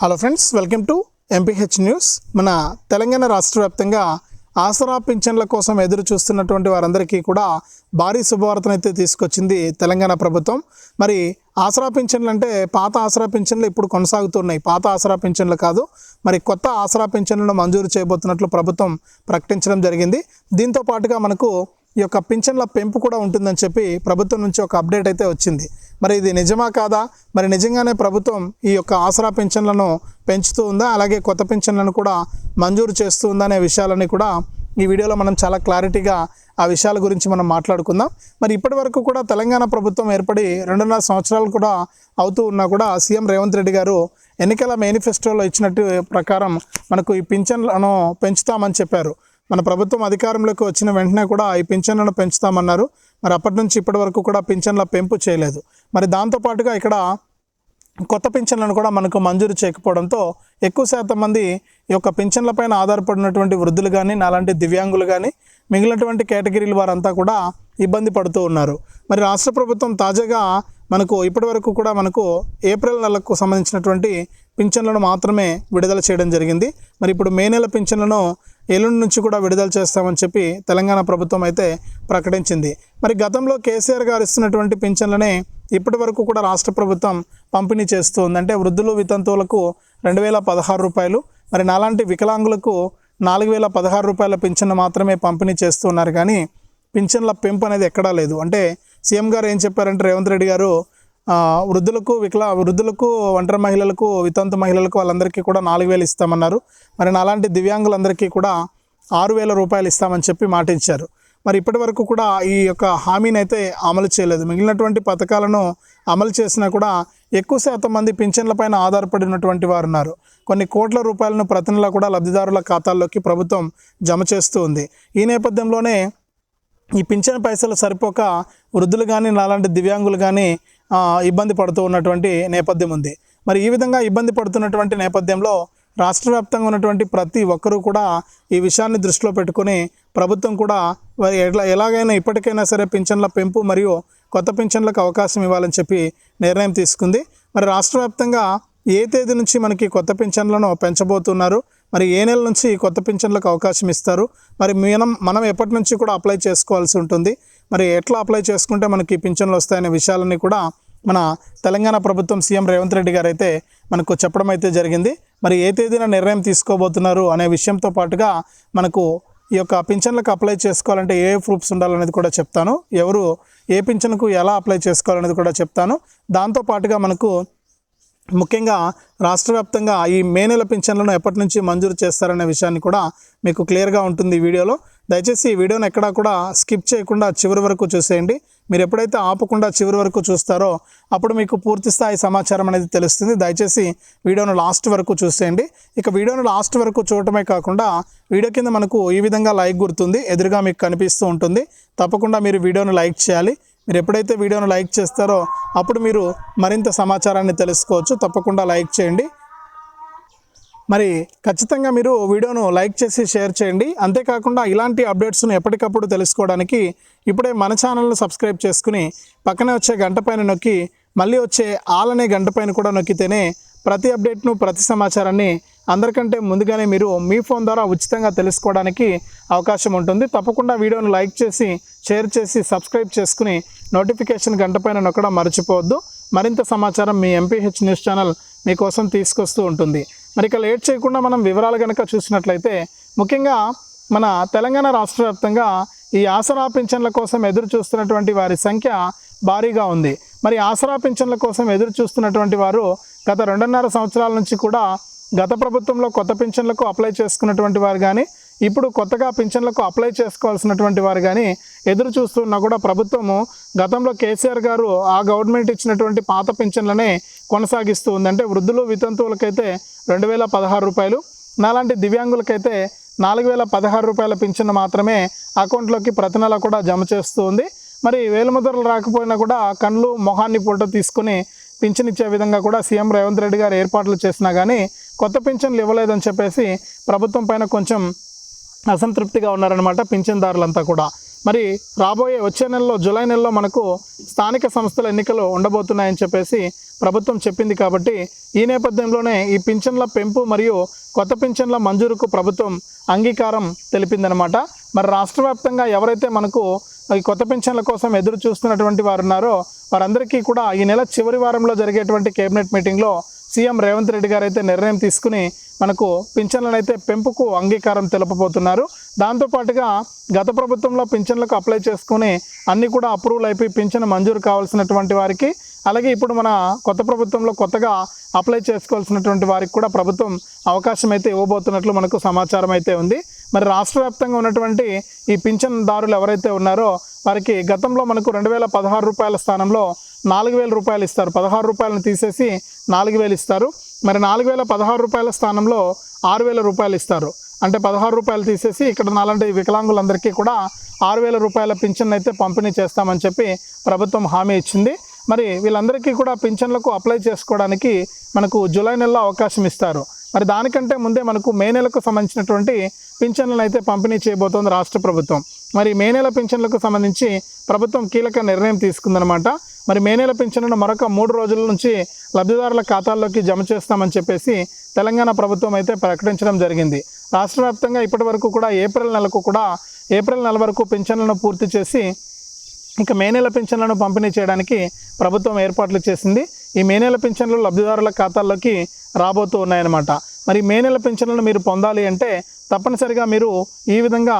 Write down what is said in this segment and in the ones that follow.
Hello friends welcome to MPH news మన తెలంగాణ రాష్ట్ర వ్యాప్తంగా ఆసరా పింఛన్ల కోసం ఎదురు చూస్తున్నటువంటి వారందరికీ కూడా భారీ శుభవార్తనైతే తీసుకొచ్చింది తెలంగాణ ప్రభుత్వం. మరి ఆసరా పింఛన్లు అంటే పాత ఆసరా పింఛన్లు ఇప్పుడు కొనసాగుతున్నాయి. పాత ఆసరా పింఛన్లు కాదు మరి కొత్త ఆసరా పింఛన్లను మంజూరు చేయబోతున్నట్లు ప్రభుత్వం ప్రకటించడం జరిగింది. దీంతో పాటుగా మనకు ఈ యొక్క పింఛన్ల పెంపు కూడా ఉంటుందని చెప్పి ప్రభుత్వం నుంచి ఒక అప్డేట్ అయితే వచ్చింది. మరి ఇది నిజమా కాదా? మరి నిజంగానే ప్రభుత్వం ఈ యొక్క ఆసరా పింఛన్లను పెంచుతూ ఉందా? అలాగే కొత్త పింఛన్లను కూడా మంజూరు చేస్తూ ఉందా అనే విషయాలని కూడా ఈ వీడియోలో మనం చాలా క్లారిటీగా ఆ విషయాల గురించి మనం మాట్లాడుకుందాం. మరి ఇప్పటి వరకు కూడా తెలంగాణ ప్రభుత్వం ఏర్పడి రెండున్నర సంవత్సరాలు కూడా అవుతూ ఉన్నా కూడా సీఎం రేవంత్ రెడ్డి గారు ఎన్నికల మేనిఫెస్టోలో ఇచ్చినట్టు ప్రకారం మనకు ఈ పింఛన్లను పెంచుతామని చెప్పారు. మన ప్రభుత్వం అధికారంలోకి వచ్చిన వెంటనే కూడా ఈ పింఛన్లను పెంచుతామన్నారు. మరి అప్పటి నుంచి ఇప్పటి వరకు కూడా పింఛన్ల పెంపు చేయలేదు. మరి దాంతోపాటుగా ఇక్కడ కొత్త పింఛన్లను కూడా మనకు మంజూరు చేయకపోవడంతో ఎక్కువ శాతం మంది ఈ యొక్క పింఛన్లపైన ఆధారపడినటువంటి వృద్ధులు కానీ నాలాంటి దివ్యాంగులు కానీ మిగిలినటువంటి కేటగిరీల వారంతా కూడా ఇబ్బంది పడుతూ ఉన్నారు. మరి రాష్ట్ర ప్రభుత్వం తాజాగా మనకు ఇప్పటి వరకు కూడా మనకు ఏప్రిల్ నెలకు సంబంధించినటువంటి పింఛన్లను మాత్రమే విడుదల చేయడం జరిగింది. మరి ఇప్పుడు మే నెల పింఛన్లను ఎల్లుండి నుంచి కూడా విడుదల చేస్తామని చెప్పి తెలంగాణ ప్రభుత్వం అయితే ప్రకటించింది. మరి గతంలో కేసీఆర్ గారు ఇస్తున్నటువంటి పింఛన్లనే ఇప్పటి వరకు కూడా రాష్ట్ర ప్రభుత్వం పంపిణీ చేస్తుంది. అంటే వృద్ధులు వితంతువులకు రెండు వేల పదహారు రూపాయలు మరి నాలాంటి వికలాంగులకు నాలుగు వేల పదహారు రూపాయల పింఛన్ మాత్రమే పంపిణీ చేస్తూ ఉన్నారు కానీ పింఛన్ల పెంపు అనేది ఎక్కడా లేదు. అంటే సీఎం గారు ఏం చెప్పారంటే రేవంత్ రెడ్డి గారు వృద్ధులకు వికల వృద్ధులకు ఒంటరి మహిళలకు వితంతు మహిళలకు వాళ్ళందరికీ కూడా నాలుగు వేలు ఇస్తామన్నారు. మరి నాలాంటి దివ్యాంగులందరికీ కూడా ఆరు వేల రూపాయలు ఇస్తామని చెప్పి మాటించారు. మరి ఇప్పటి వరకు కూడా ఈ యొక్క హామీని అయితే అమలు చేయలేదు. మిగిలినటువంటి పథకాలను అమలు చేసినా కూడా ఎక్కువ శాతం మంది పింఛన్లపైన ఆధారపడినటువంటి వారు ఉన్నారు కొన్ని కోట్ల రూపాయలను ప్రతి నెల కూడా లబ్ధిదారుల ఖాతాల్లోకి ప్రభుత్వం జమ చేస్తూ ఉంది. ఈ నేపథ్యంలోనే ఈ పింఛన్ పైసలు సరిపోక వృద్ధులు కానీ నాలాంటి దివ్యాంగులు కానీ ఇబ్బంది పడుతూ ఉన్నటువంటి నేపథ్యం ఉంది. మరి ఈ విధంగా ఇబ్బంది పడుతున్నటువంటి నేపథ్యంలో రాష్ట్ర వ్యాప్తంగా ఉన్నటువంటి ప్రతి ఒక్కరూ కూడా ఈ విషయాన్ని దృష్టిలో పెట్టుకొని ప్రభుత్వం కూడా మరి ఎట్లా ఎలాగైనా ఇప్పటికైనా సరే పింఛన్ల పెంపు మరియు కొత్త పింఛన్లకు అవకాశం ఇవ్వాలని చెప్పి నిర్ణయం తీసుకుంది. మరి రాష్ట్ర వ్యాప్తంగా ఏ తేదీ నుంచి మనకి కొత్త పింఛన్లను పెంచబోతున్నారు? మరి ఏ నెల నుంచి కొత్త పింఛన్లకు అవకాశం ఇస్తారు? మరి మనం మనం ఎప్పటి నుంచి కూడా అప్లై చేసుకోవాల్సి ఉంటుంది? మరి ఎట్లా అప్లై చేసుకుంటే మనకి ఈ పింఛన్లు వస్తాయనే విషయాలన్నీ కూడా మన తెలంగాణ ప్రభుత్వం సీఎం రేవంత్ రెడ్డి గారు అయితే మనకు చెప్పడం అయితే జరిగింది. మరి ఏ తేదీన నిర్ణయం తీసుకోబోతున్నారు అనే విషయంతో పాటుగా మనకు ఈ యొక్క పింఛన్లకు అప్లై చేసుకోవాలంటే ఏ ప్రూఫ్స్ ఉండాలనేది కూడా చెప్తాను. ఎవరు ఏ పింఛన్కు ఎలా అప్లై చేసుకోవాలనేది కూడా చెప్తాను. దాంతో పాటుగా మనకు ముఖ్యంగా రాష్ట్ర వ్యాప్తంగా ఈ మే నెల పింఛన్లను ఎప్పటి నుంచి మంజూరు చేస్తారనే విషయాన్ని కూడా మీకు క్లియర్గా ఉంటుంది ఈ వీడియోలో. దయచేసి ఈ వీడియోని ఎక్కడా కూడా స్కిప్ చేయకుండా చివరి వరకు చూసేయండి. మీరు ఎప్పుడైతే ఆపకుండా చివరి వరకు చూస్తారో అప్పుడు మీకు పూర్తి స్థాయి సమాచారం అనేది తెలుస్తుంది. దయచేసి వీడియోను లాస్ట్ వరకు చూసేయండి. ఇక వీడియోను లాస్ట్ వరకు చూడటమే కాకుండా వీడియో కింద మనకు ఈ విధంగా లైక్ గుర్తుంది. ఎదురుగా మీకు కనిపిస్తూ ఉంటుంది. తప్పకుండా మీరు వీడియోను లైక్ చేయాలి. మీరు ఎప్పుడైతే వీడియోను లైక్ చేస్తారో అప్పుడు మీరు మరింత సమాచారాన్ని తెలుసుకోవచ్చు. తప్పకుండా లైక్ చేయండి. మరి ఖచ్చితంగా మీరు వీడియోను లైక్ చేసి షేర్ చేయండి. అంతేకాకుండా ఇలాంటి అప్డేట్స్ను ఎప్పటికప్పుడు తెలుసుకోవడానికి ఇప్పుడే మన ఛానల్ను సబ్స్క్రైబ్ చేసుకుని పక్కనే వచ్చే గంట పైన నొక్కి మళ్ళీ వచ్చే ఆల్ అనే గంట పైన కూడా నొక్కితేనే ప్రతి అప్డేట్ను ప్రతి సమాచారాన్ని అందరికంటే ముందుగానే మీరు మీ ఫోన్ ద్వారా ఉచితంగా తెలుసుకోవడానికి అవకాశం ఉంటుంది. తప్పకుండా వీడియోను లైక్ చేసి షేర్ చేసి సబ్స్క్రైబ్ చేసుకుని నోటిఫికేషన్ గంట పైన నొక్కడం మర్చిపోవద్దు. మరింత సమాచారం మీ ఎంపీహెచ్ న్యూస్ ఛానల్ మీకోసం తీసుకొస్తూ ఉంటుంది. మరి ఇక లేట్ చేయకుండా మనం వివరాలు కనుక చూసినట్లయితే ముఖ్యంగా మన తెలంగాణ రాష్ట్ర వ్యాప్తంగా ఈ ఆసరా పింఛన్ల కోసం ఎదురు చూస్తున్నటువంటి వారి సంఖ్య భారీగా ఉంది. మరి ఆసరా పింఛన్ల కోసం ఎదురు చూస్తున్నటువంటి వారు గత రెండున్నర సంవత్సరాల నుంచి కూడా గత ప్రభుత్వంలో కొత్త పింఛన్లకు అప్లై చేసుకున్నటువంటి వారు కానీ ఇప్పుడు కొత్తగా పింఛన్లకు అప్లై చేసుకోవాల్సినటువంటి వారు కానీ ఎదురు చూస్తున్నా కూడా ప్రభుత్వము గతంలో కేసీఆర్ గారు ఆ గవర్నమెంట్ ఇచ్చినటువంటి పాత పింఛన్లనే కొనసాగిస్తూ ఉంది. అంటే వృద్ధులు వితంతువులకైతే రెండు వేల పదహారు రూపాయలు నాలాంటి దివ్యాంగులకైతే నాలుగు వేల పదహారు రూపాయల పింఛన్ మాత్రమే అకౌంట్లోకి ప్రతి నెల కూడా జమ చేస్తూ ఉంది. మరి వేలుముద్రలు రాకపోయినా కూడా కళ్ళు మొహాన్ని ఫోటో తీసుకుని పింఛన్ ఇచ్చే విధంగా కూడా సీఎం రేవంత్ రెడ్డి గారు ఏర్పాట్లు చేసినా కానీ కొత్త పింఛన్లు ఇవ్వలేదని చెప్పేసి ప్రభుత్వం పైన కొంచెం అసంతృప్తిగా ఉన్నారనమాట పింఛన్దారులంతా కూడా. మరి రాబోయే వచ్చే నెలలో జూలై నెలలో మనకు స్థానిక సంస్థల ఎన్నికలు ఉండబోతున్నాయని చెప్పేసి ప్రభుత్వం చెప్పింది కాబట్టి ఈ నేపథ్యంలోనే ఈ పింఛన్ల పెంపు మరియు కొత్త పింఛన్ల మంజూరుకు ప్రభుత్వం అంగీకారం తెలిపిందనమాట మరి రాష్ట్ర వ్యాప్తంగా ఎవరైతే మనకు ఈ కొత్త పింఛన్ల కోసం ఎదురు చూస్తున్నటువంటి వారు ఉన్నారో వారందరికీ కూడా ఈ నెల చివరి వారంలో జరిగేటువంటి కేబినెట్ మీటింగ్లో సీఎం రేవంత్ రెడ్డి గారు అయితే నిర్ణయం తీసుకుని మనకు పింఛన్లను అయితే పెంపుకు అంగీకారం తెలుపబోతున్నారు. దాంతోపాటుగా గత ప్రభుత్వంలో పింఛన్లకు అప్లై చేసుకుని అన్నీ కూడా అప్రూవల్ అయిపోయి పింఛన్ మంజూరు కావాల్సినటువంటి వారికి అలాగే ఇప్పుడు మన కొత్త ప్రభుత్వంలో కొత్తగా అప్లై చేసుకోవాల్సినటువంటి వారికి కూడా ప్రభుత్వం అవకాశం అయితే ఇవ్వబోతున్నట్లు మనకు సమాచారం అయితే ఉంది. మరి రాష్ట్ర వ్యాప్తంగా ఉన్నటువంటి ఈ పింఛన్దారులు ఎవరైతే ఉన్నారో వారికి గతంలో మనకు రెండు వేల పదహారు రూపాయల స్థానంలో నాలుగు వేల రూపాయలు ఇస్తారు. పదహారు రూపాయలను తీసేసి నాలుగు వేలు ఇస్తారు. మరి నాలుగు వేల పదహారు రూపాయల స్థానంలో ఆరు వేల రూపాయలు ఇస్తారు. అంటే పదహారు రూపాయలు తీసేసి ఇక్కడ నాలాంటి వికలాంగులందరికీ కూడా ఆరు వేల రూపాయల పింఛన్ అయితే పంపిణీ చేస్తామని చెప్పి ప్రభుత్వం హామీ ఇచ్చింది. మరి వీళ్ళందరికీ కూడా పింఛన్లకు అప్లై చేసుకోవడానికి మనకు జూలై నెలలో అవకాశం ఇస్తారు. మరి దానికంటే ముందే మనకు మే నెలకు సంబంధించినటువంటి పింఛన్లను అయితే పంపిణీ చేయబోతోంది రాష్ట్ర ప్రభుత్వం. మరి మే నెల పింఛన్లకు సంబంధించి ప్రభుత్వం కీలక నిర్ణయం తీసుకుందనమాట మరి మే నెల పింఛన్ను మరొక మూడు రోజుల నుంచి లబ్ధిదారుల ఖాతాల్లోకి జమ చేస్తామని చెప్పేసి తెలంగాణ ప్రభుత్వం అయితే ప్రకటించడం జరిగింది. రాష్ట్ర వ్యాప్తంగా ఇప్పటి వరకు కూడా ఏప్రిల్ నెలకు కూడా ఏప్రిల్ నెల వరకు పింఛన్లను పూర్తి చేసి ఇక మే నెల పింఛన్లను పంపిణీ చేయడానికి ప్రభుత్వం ఏర్పాట్లు చేసింది. ఈ మే నెల పింఛన్లు లబ్ధిదారుల ఖాతాల్లోకి రాబోతూ ఉన్నాయన్నమాట. మరి మే నెల పింఛన్లను మీరు పొందాలి అంటే తప్పనిసరిగా మీరు ఈ విధంగా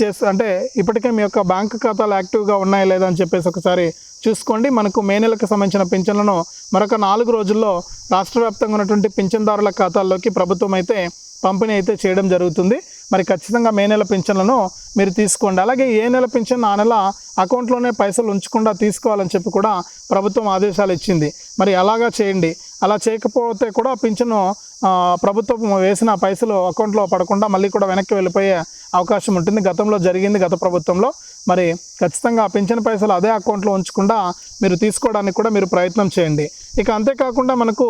చేస్తే అంటే ఇప్పటికే మీ యొక్క బ్యాంక్ ఖాతాలు యాక్టివ్గా ఉన్నాయా లేదా అని చెప్పేసి ఒకసారి చూసుకోండి. మనకు మే నెలకు సంబంధించిన పింఛన్లను మరొక నాలుగు రోజుల్లో రాష్ట్ర వ్యాప్తంగా ఉన్నటువంటి పింఛన్దారుల ఖాతాల్లోకి ప్రభుత్వం అయితే పంపిణీ అయితే చేయడం జరుగుతుంది. మరి ఖచ్చితంగా మే నెల పింఛన్లను మీరు తీసుకోండి. అలాగే ఏ నెల పింఛన్ ఆ నెల అకౌంట్లోనే పైసలు ఉంచకుండా తీసుకోవాలని చెప్పి కూడా ప్రభుత్వం ఆదేశాలు ఇచ్చింది. మరి అలాగా చేయండి. అలా చేయకపోతే కూడా పింఛను ప్రభుత్వం వేసిన పైసలు అకౌంట్లో పడకుండా మళ్ళీ కూడా వెనక్కి వెళ్ళిపోయే అవకాశం ఉంటుంది. గతంలో జరిగింది గత ప్రభుత్వంలో. మరి ఖచ్చితంగా పెన్షన్ పైసలు అదే అకౌంట్లో ఉంచకుండా మీరు తీసుకోవడానికి కూడా మీరు ప్రయత్నం చేయండి. ఇక అంతేకాకుండా మనకు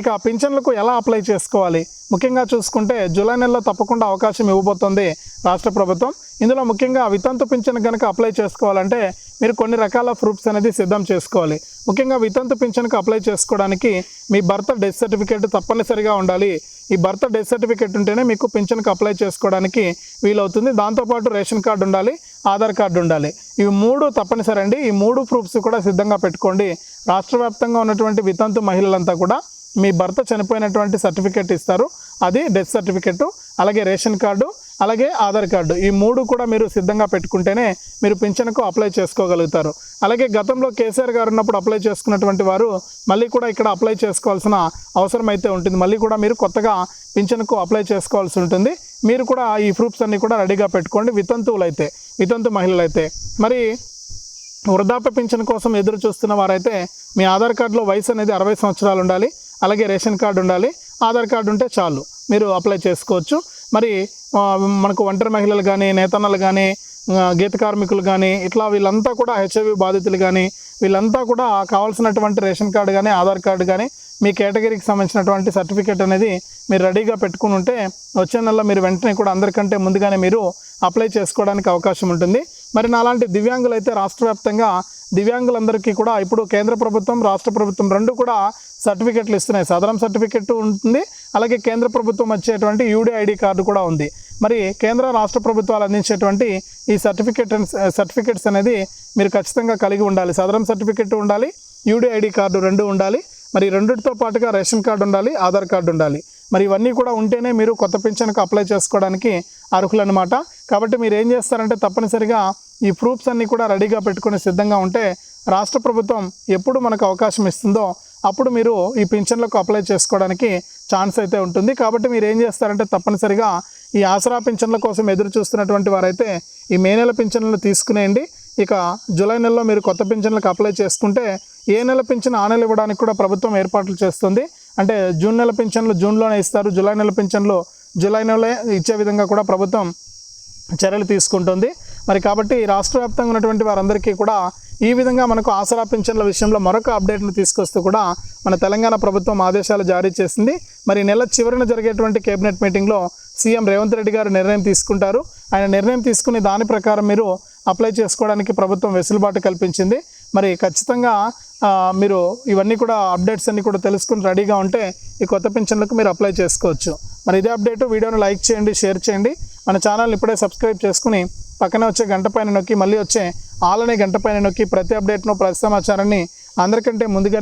ఇక పింఛన్లకు ఎలా అప్లై చేసుకోవాలి? ముఖ్యంగా చూసుకుంటే జూలై నెలలో తప్పకుండా అవకాశం ఇవ్వబోతోంది రాష్ట్ర ప్రభుత్వం. ఇందులో ముఖ్యంగా వితంతు పింఛన్ కనుక అప్లై చేసుకోవాలంటే మీరు కొన్ని రకాల ప్రూఫ్స్ అనేది సిద్ధం చేసుకోవాలి. ముఖ్యంగా వితంతు పింఛన్కి అప్లై చేసుకోవడానికి మీ భర్త డెత్ సర్టిఫికేట్ తప్పనిసరిగా ఉండాలి. ఈ భర్త డెత్ సర్టిఫికేట్ ఉంటేనే మీకు పింఛన్కి అప్లై చేసుకోవడానికి వీలవుతుంది. దాంతోపాటు రేషన్ కార్డు ఉండాలి ఆధార్ కార్డు ఉండాలి. ఇవి మూడు తప్పనిసరి అండి ఈ మూడు ప్రూఫ్స్ కూడా సిద్ధంగా పెట్టుకోండి. రాష్ట్ర వ్యాప్తంగా ఉన్నటువంటి వితంతు మహిళలంతా కూడా మీ భర్త చనిపోయినటువంటి సర్టిఫికేట్ ఇస్తారు. అది డెత్ సర్టిఫికేటు అలాగే రేషన్ కార్డు అలాగే ఆధార్ కార్డు. ఈ మూడు కూడా మీరు సిద్ధంగా పెట్టుకుంటేనే మీరు పింఛన్కు అప్లై చేసుకోగలుగుతారు. అలాగే గతంలో కేసీఆర్ గారు ఉన్నప్పుడు అప్లై చేసుకున్నటువంటి వారు మళ్ళీ కూడా ఇక్కడ అప్లై చేసుకోవాల్సిన అవసరం అయితే ఉంటుంది. మళ్ళీ కూడా మీరు కొత్తగా పింఛన్కు అప్లై చేసుకోవాల్సి ఉంటుంది. మీరు కూడా ఈ ప్రూఫ్స్ అన్నీ కూడా రెడీగా పెట్టుకోండి. వితంతువులు అయితే వితంతు మహిళలు అయితే మరి వృద్ధాప్య పింఛన్ కోసం ఎదురు చూస్తున్న వారైతే మీ ఆధార్ కార్డులో వయసు అనేది అరవై సంవత్సరాలు ఉండాలి అలాగే రేషన్ కార్డు ఉండాలి ఆధార్ కార్డు ఉంటే చాలు. మీరు అప్లై చేసుకోవచ్చు. మరి మనకు ఒంటరి మహిళలు కానీ నేతన్నలు కానీ గీత కార్మికులు కానీ ఇట్లా వీళ్ళంతా కూడా హెచ్ఐవి బాధితులు కానీ వీళ్ళంతా కూడా కావాల్సినటువంటి రేషన్ కార్డు కానీ ఆధార్ కార్డు కానీ మీ కేటగిరీకి సంబంధించినటువంటి సర్టిఫికేట్ అనేది మీరు రెడీగా పెట్టుకుని ఉంటే వచ్చే నెలలో మీరు వెంటనే కూడా అందరికంటే ముందుగానే మీరు అప్లై చేసుకోవడానికి అవకాశం ఉంటుంది. మరి నాలాంటి దివ్యాంగులు అయితే రాష్ట్ర వ్యాప్తంగా దివ్యాంగులందరికీ కూడా ఇప్పుడు కేంద్ర ప్రభుత్వం రాష్ట్ర ప్రభుత్వం రెండు కూడా సర్టిఫికెట్లు ఇస్తున్నాయి. సదరం సర్టిఫికెట్ ఉంటుంది. అలాగే కేంద్ర ప్రభుత్వం వచ్చేటువంటి యూడిఐడి కార్డు కూడా ఉంది. మరి కేంద్ర రాష్ట్ర ప్రభుత్వాలు అందించేటువంటి ఈ సర్టిఫికెట్ సర్టిఫికెట్స్ అనేది మీరు ఖచ్చితంగా కలిగి ఉండాలి. సదరం సర్టిఫికెట్ ఉండాలి యూడిఐడి కార్డు రెండు ఉండాలి. మరి రెండుతో పాటుగా రేషన్ కార్డు ఉండాలి ఆధార్ కార్డు ఉండాలి. మరి ఇవన్నీ కూడా ఉంటేనే మీరు కొత్త పింఛన్కు అప్లై చేసుకోవడానికి అర్హులన్నమాట. కాబట్టి మీరు ఏం చేస్తారంటే తప్పనిసరిగా ఈ ప్రూఫ్స్ అన్నీ కూడా రెడీగా పెట్టుకుని సిద్ధంగా ఉంటే రాష్ట్ర ప్రభుత్వం ఎప్పుడు మనకు అవకాశం ఇస్తుందో అప్పుడు మీరు ఈ పింఛన్లకు అప్లై చేసుకోవడానికి ఛాన్స్ అయితే ఉంటుంది. కాబట్టి మీరు ఏం చేస్తారంటే తప్పనిసరిగా ఈ ఆసరా పింఛన్ల కోసం ఎదురు చూస్తున్నటువంటి వారైతే ఈ మే నెల పింఛన్లను తీసుకునేయండి. ఇక జూలై నెలలో మీరు కొత్త పింఛన్లకు అప్లై చేసుకుంటే ఏ నెల పింఛన్ ఆ నెల ఇవ్వడానికి కూడా ప్రభుత్వం ఏర్పాట్లు చేస్తుంది. అంటే జూన్ నెల పింఛన్లు జూన్లోనే ఇస్తారు. జూలై నెల పింఛన్లు జూలై నెల ఇచ్చే విధంగా కూడా ప్రభుత్వం చర్యలు తీసుకుంటుంది. మరి కాబట్టి రాష్ట్ర వ్యాప్తంగా ఉన్నటువంటి వారందరికీ కూడా ఈ విధంగా మనకు ఆసరా పింఛన్ల విషయంలో మరొక అప్డేట్ను తీసుకొస్తూ కూడా మన తెలంగాణ ప్రభుత్వం ఆదేశాలు జారీ చేసింది. మరి నెల చివరిన జరిగేటువంటి కేబినెట్ మీటింగ్లో సీఎం రేవంత్ రెడ్డి గారు నిర్ణయం తీసుకుంటారు. ఆయన నిర్ణయం తీసుకుని దాని ప్రకారం మీరు అప్లై చేసుకోవడానికి ప్రభుత్వం వెసులుబాటు కల్పించింది. మరి ఖచ్చితంగా మీరు ఇవన్నీ కూడా అప్డేట్స్ అన్నీ కూడా తెలుసుకుని రెడీగా ఉంటే ఈ కొత్త పింఛన్లకు మీరు అప్లై చేసుకోవచ్చు. మరి ఇదే అప్డేట్ వీడియోను లైక్ చేయండి షేర్ చేయండి. మన ఛానల్ని ఇప్పుడే సబ్స్క్రైబ్ చేసుకుని పక్కనే వచ్చే గంట పైన నొక్కి మళ్ళీ వచ్చే ఆలనే గంట పైన నొక్కి ప్రతి అప్డేట్ను ప్రతి సమాచారాన్ని అందరికంటే ముందుగా